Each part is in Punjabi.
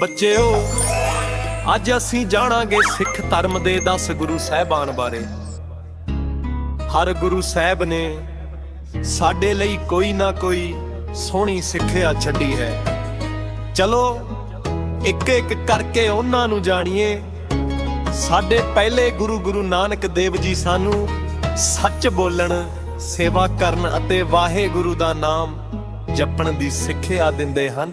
ਬੱਚਿਓ, ਅੱਜ ਅਸੀਂ ਜਾਣਾਂਗੇ ਸਿੱਖ ਧਰਮ ਦੇ 10 ਗੁਰੂ ਸਾਹਿਬਾਨ ਬਾਰੇ। ਹਰ ਗੁਰੂ ਸਾਹਿਬ ਨੇ ਸਾਡੇ ਲਈ ਕੋਈ ਨਾ ਕੋਈ ਸੋਹਣੀ ਸਿੱਖਿਆ ਛੱਡੀ ਹੈ। ਚਲੋ ਇੱਕ ਇੱਕ ਕਰਕੇ ਉਹਨਾਂ ਨੂੰ ਜਾਣੀਏ, ਸਾਡੇ ਪਹਿਲੇ ਗੁਰੂ ਗੁਰੂ ਨਾਨਕ ਦੇਵ ਜੀ ਸਾਨੂੰ ਸੱਚ ਬੋਲਣ, ਸੇਵਾ ਕਰਨ ਅਤੇ ਵਾਹਿਗੁਰੂ ਦਾ ਨਾਮ ਜਪਣ ਦੀ ਸਿੱਖਿਆ ਦਿੰਦੇ ਹਨ।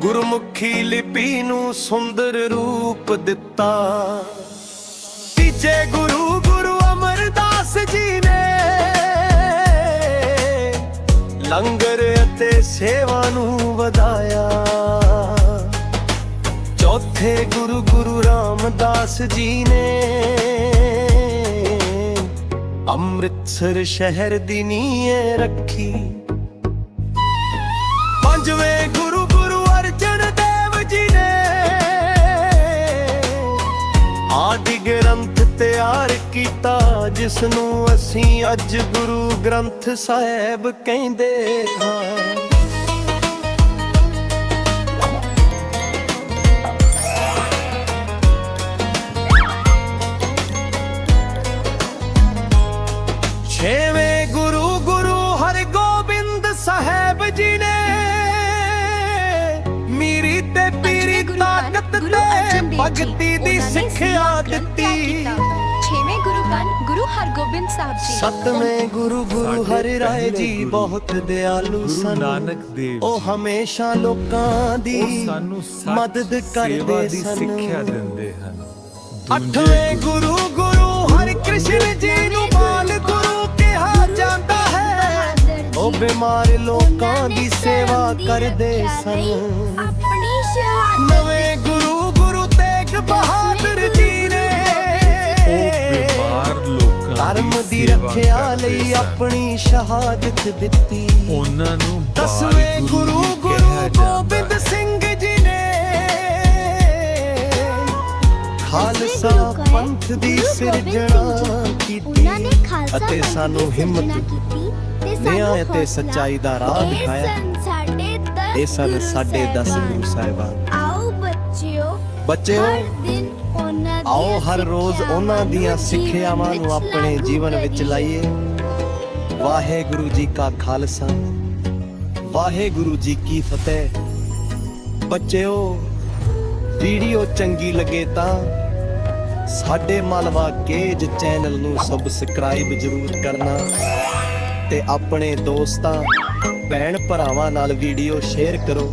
ਗੁਰਮੁਖੀ ਲਿਪੀ ਨੂੰ ਸੁੰਦਰ ਰੂਪ ਦਿੱਤਾ। ਤੀਜੇ ਗੁਰੂ ਗੁਰੂ ਅਮਰਦਾਸ ਜੀ ਨੇ ਲੰਗਰ ਅਤੇ ਸੇਵਾ ਨੂੰ ਵਧਾਇਆ। ਚੌਥੇ ਗੁਰੂ ਗੁਰੂ ਰਾਮਦਾਸ ਜੀ ਨੇ ਅੰਮ੍ਰਿਤਸਰ ਸ਼ਹਿਰ ਦੀ ਨੀਂਹ ਰੱਖੀ। ਪੰਜਵੇਂ ਆਦਿ ਗ੍ਰੰਥ ਤਿਆਰ ਕੀਤਾ ਜਿਸ ਨੂੰ ਅਸੀਂ ਅੱਜ ਗੁਰੂ ਗ੍ਰੰਥ ਸਾਹਿਬ ਕਹਿੰਦੇ ਹਾਂ। ਛੇਵੇਂ ਗੁਰੂ ਗੁਰੂ ਹਰਗੋਬਿੰਦ ਸਾਹਿਬ ਜੀ ਨੇ ਮੀਰੀ ਤੇ ਪੀਰੀ ਭਗਤੀ ਦੀ ਸਿੱਖਿਆ ਦਿੱਤੀ। ਛੇਵੇਂ ਗੁਰੂ ਬਣ ਗੁਰੂ ਹਰਗੋਬਿੰਦ ਸਾਹਿਬ ਜੀ। ਸਤਵੇਂ ਗੁਰੂ ਗੁਰੂ ਹਰਿ ਰਾਏ ਜੀ ਬਹੁਤ ਦਿਆਲੂ ਸਨ। ਨਾਨਕ ਦੇਵ ਉਹ ਹਮੇਸ਼ਾ ਲੋਕਾਂ ਦੀ ਸਾਨੂੰ ਮਦਦ ਕਰਦੇ ਦੀ ਸਨ। ਸਿੱਖਿਆ ਦਿੰਦੇ ਹਨ। ਅੱਠਵੇਂ ਗੁਰੂ ਗੁਰੂ ਹਰਿ ਕ੍ਰਿਸ਼ਨ ਜੀ ਨੂੰ ਬਾਲ ਗੁਰੂ ਕਿਹਾ ਜਾਂਦਾ ਹੈ। ਉਹ ਬਿਮਾਰ ਲੋਕਾਂ ਦੀ ਸੇਵਾ ਕਰਦੇ ਸਨ। ਆਪਣੀ ਸ਼ਹਾਦਤ ਨਵੇਂ ਕਰਦੇ ਲਈ। ਆਪਣੀ ਸ਼ਹਾਦਤ ਦਿੱਤੀ ਉਹਨਾਂ ਨੂੰ ਦਸਵੇਂ ਗੁਰੂ ਗੁਰੂ ਗੋਬਿੰਦ। ਸਿੰਘ ਜੀ ਨੇ ਖਾਲਸਾ ਪੰਥ ਦੀ ਸਿਰਜਣਾ। ਕੀਤੀ ਉਹਨਾਂ ਨੇ ਖਾਲਸਾ ਅਤੇ ਸਾਨੂੰ ਹਿੰਮਤ ਸਿਰਜਣਾ ਕੀਤੀ ਤੇ ਸਾਨੂੰ ਨਿਆਂ ਅਤੇ। ਸੱਚਾਈ ਦਾ ਰਾਹ ਦਿਖਾਇਆ। ਦਸ ਇਹ ਸਨ ਸਾਡੇ 10 ਸਾਹਿਬਾਨ। ਗੁਰੂ ਸਾਹਿਬਾਨ ਆਓ ਬੱਚਿਓ ਬੱਚਿਓ ਆਓ ਹਰ ਰੋਜ਼ ਉਹਨਾਂ ਦੀਆਂ ਸਿੱਖਿਆਵਾਂ ਨੂੰ ਆਪਣੇ ਜੀਵਨ ਵਿੱਚ ਲਾਈਏ। ਵਾਹਿਗੁਰੂ ਜੀ ਕਾ ਖਾਲਸਾ, ਵਾਹਿਗੁਰੂ ਜੀ ਕੀ ਫਤਿਹ। ਬੱਚਿਓ, ਵੀਡੀਓ ਚੰਗੀ ਲੱਗੇ ਤਾਂ ਸਾਡੇ ਮਲਵਾ ਕੇਜ ਚੈਨਲ ਨੂੰ ਸਬਸਕ੍ਰਾਈਬ ਜ਼ਰੂਰ ਕਰਨਾ ਤੇ ਆਪਣੇ ਦੋਸਤਾਂ, ਭੈਣ ਭਰਾਵਾਂ ਨਾਲ ਵੀਡੀਓ ਸ਼ੇਅਰ ਕਰੋ।